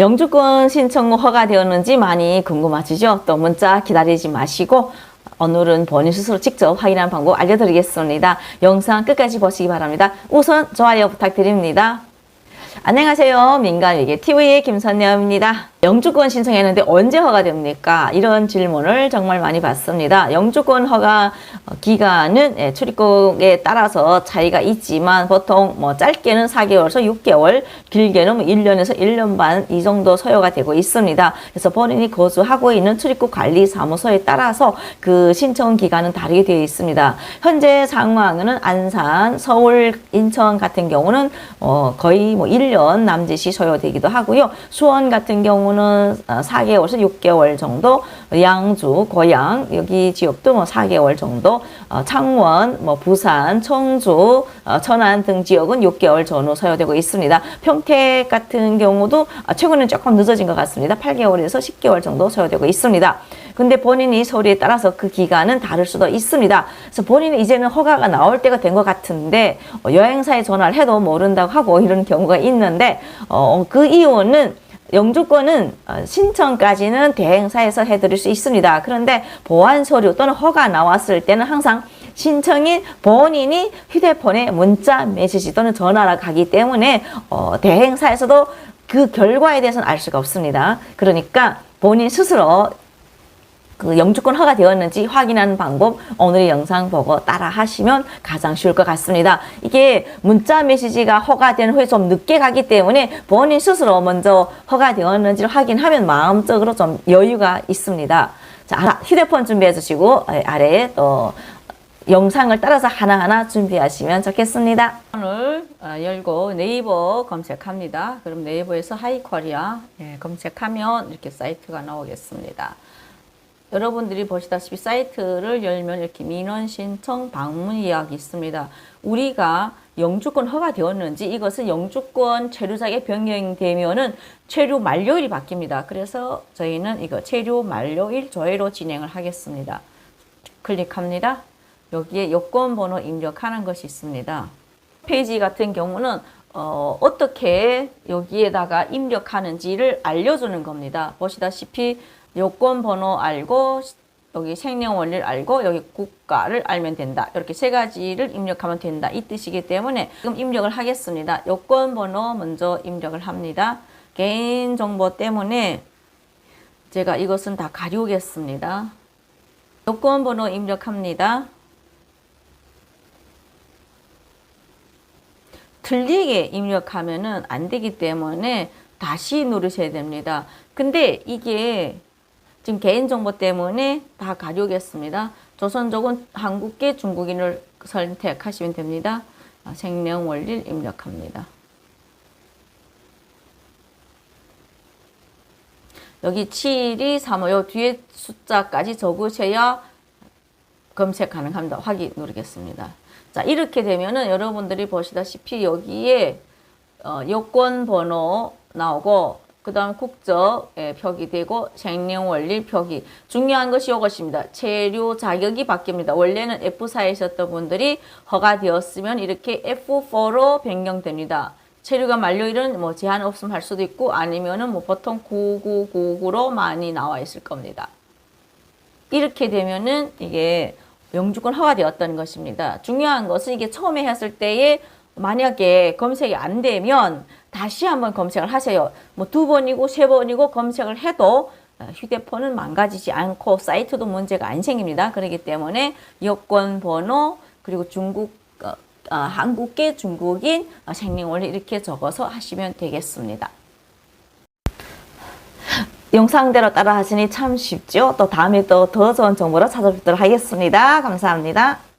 영주권 신청 허가되었는지 많이 궁금하시죠? 또 문자 기다리지 마시고 오늘은 본인 스스로 직접 확인하는 방법 알려드리겠습니다. 영상 끝까지 보시기 바랍니다. 우선 좋아요 부탁드립니다. 안녕하세요. 민간외계 TV의 김선녀입니다. 영주권 신청했는데 언제 허가됩니까? 이런 질문을 정말 많이 받습니다. 영주권 허가 어, 기간은 예, 출입국에 따라서 차이가 있지만 보통 뭐 짧게는 4개월에서 6개월, 길게는 뭐 1년에서 1년 반 이 정도 소요가 되고 있습니다. 그래서 본인이 거주하고 있는 출입국 관리 사무소에 따라서 그 신청 기간은 다르게 되어 있습니다. 현재 상황은 안산, 서울, 인천 같은 경우는 어, 거의 뭐 1년 남짓이 소요되기도 하고요. 수원 같은 경우 는 4개월에서 6개월 정도, 양주, 고양 여기 지역도 뭐 4개월 정도, 어, 창원, 뭐 부산, 청주, 어, 천안 등 지역은 6개월 전후 소요되고 있습니다. 평택 같은 경우도 아, 최근엔 조금 늦어진 것 같습니다. 8개월에서 10개월 정도 소요되고 있습니다. 근데 본인이 서류에 따라서 그 기간은 다를 수도 있습니다. 그래서 본인이 이제는 허가가 나올 때가 된 것 같은데 어, 여행사에 전화를 해도 모른다고 하고 이런 경우가 있는데 어, 그 이유는 영주권은 어, 신청까지는 대행사에서 해드릴 수 있습니다. 그런데 보안 서류 또는 허가 나왔을 때는 항상 신청인 본인이 휴대폰에 문자, 메시지 또는 전화가 가기 때문에 어, 대행사에서도 그 결과에 대해서는 알 수가 없습니다. 그러니까 본인 스스로 그 영주권 허가 되었는지 확인하는 방법 오늘의 영상 보고 따라 하시면 가장 쉬울 것 같습니다. 이게 문자 메시지가 허가된 후에 좀 늦게 가기 때문에 본인 스스로 먼저 허가되었는지를 확인하면 마음적으로 좀 여유가 있습니다. 자, 휴대폰 준비해 주시고 아, 아래에 또 영상을 따라서 하나하나 준비하시면 좋겠습니다. 오늘 어, 열고 네이버 검색합니다. 그럼 네이버에서 하이코리아 예, 검색하면 이렇게 사이트가 나오겠습니다. 여러분들이 보시다시피 사이트를 열면 이렇게 민원 신청 방문 예약이 있습니다. 우리가 영주권 허가되었는지 이것은 영주권 체류자에 변경되면은 체류 만료일이 바뀝니다. 그래서 저희는 이거 체류 만료일 조회로 진행을 하겠습니다. 클릭합니다. 여기에 여권 번호 입력하는 것이 있습니다. 페이지 같은 경우는 어, 어떻게 여기에다가 입력하는지를 알려주는 겁니다. 보시다시피 여권 번호 알고 여기 생년 월일 알고 여기 국가를 알면 된다. 이렇게 세 가지를 입력하면 된다. 이 뜻이기 때문에 지금 입력을 하겠습니다. 여권 번호 먼저 입력을 합니다. 개인 정보 때문에 제가 이것은 다 가리우겠습니다. 여권 번호 입력합니다. 틀리게 입력하면은 안 되기 때문에 다시 누르셔야 됩니다. 근데 이게 지금 개인정보 때문에 다 가려겠습니다. 조선족은 한국계 중국인을 선택하시면 됩니다. 아, 생년월일 입력합니다. 여기 7이 3호 요 뒤에 숫자까지 적으셔야 검색 가능합니다. 확인 누르겠습니다. 자 이렇게 되면은 여러분들이 보시다시피 여기에 어, 여권 번호 나오고 그 다음 국적 예, 표기 되고 생년월일 표기 중요한 것이 이것입니다. 체류 자격이 바뀝니다. 원래는 F4이셨던 분들이 허가되었으면 이렇게 F4로 변경됩니다. 체류가 만료일은 뭐 제한 없음 할 수도 있고 아니면은 뭐 보통 9999로 많이 나와 있을 겁니다. 이렇게 되면은 이게 영주권 허가되었다는 것입니다. 중요한 것은 이게 처음에 했을 때에 만약에 검색이 안 되면 다시 한번 검색을 하세요. 뭐 두 번이고 세 번이고 검색을 해도 어, 휴대폰은 망가지지 않고 사이트도 문제가 안 생깁니다. 그렇기 때문에 여권 번호 그리고 중국 어, 어, 한국계 중국인 어, 생년월일 이렇게 적어서 하시면 되겠습니다. 영상대로 따라 하시니 참 쉽죠? 또 다음에 또 더 좋은 정보로 찾아뵙도록 하겠습니다. 감사합니다.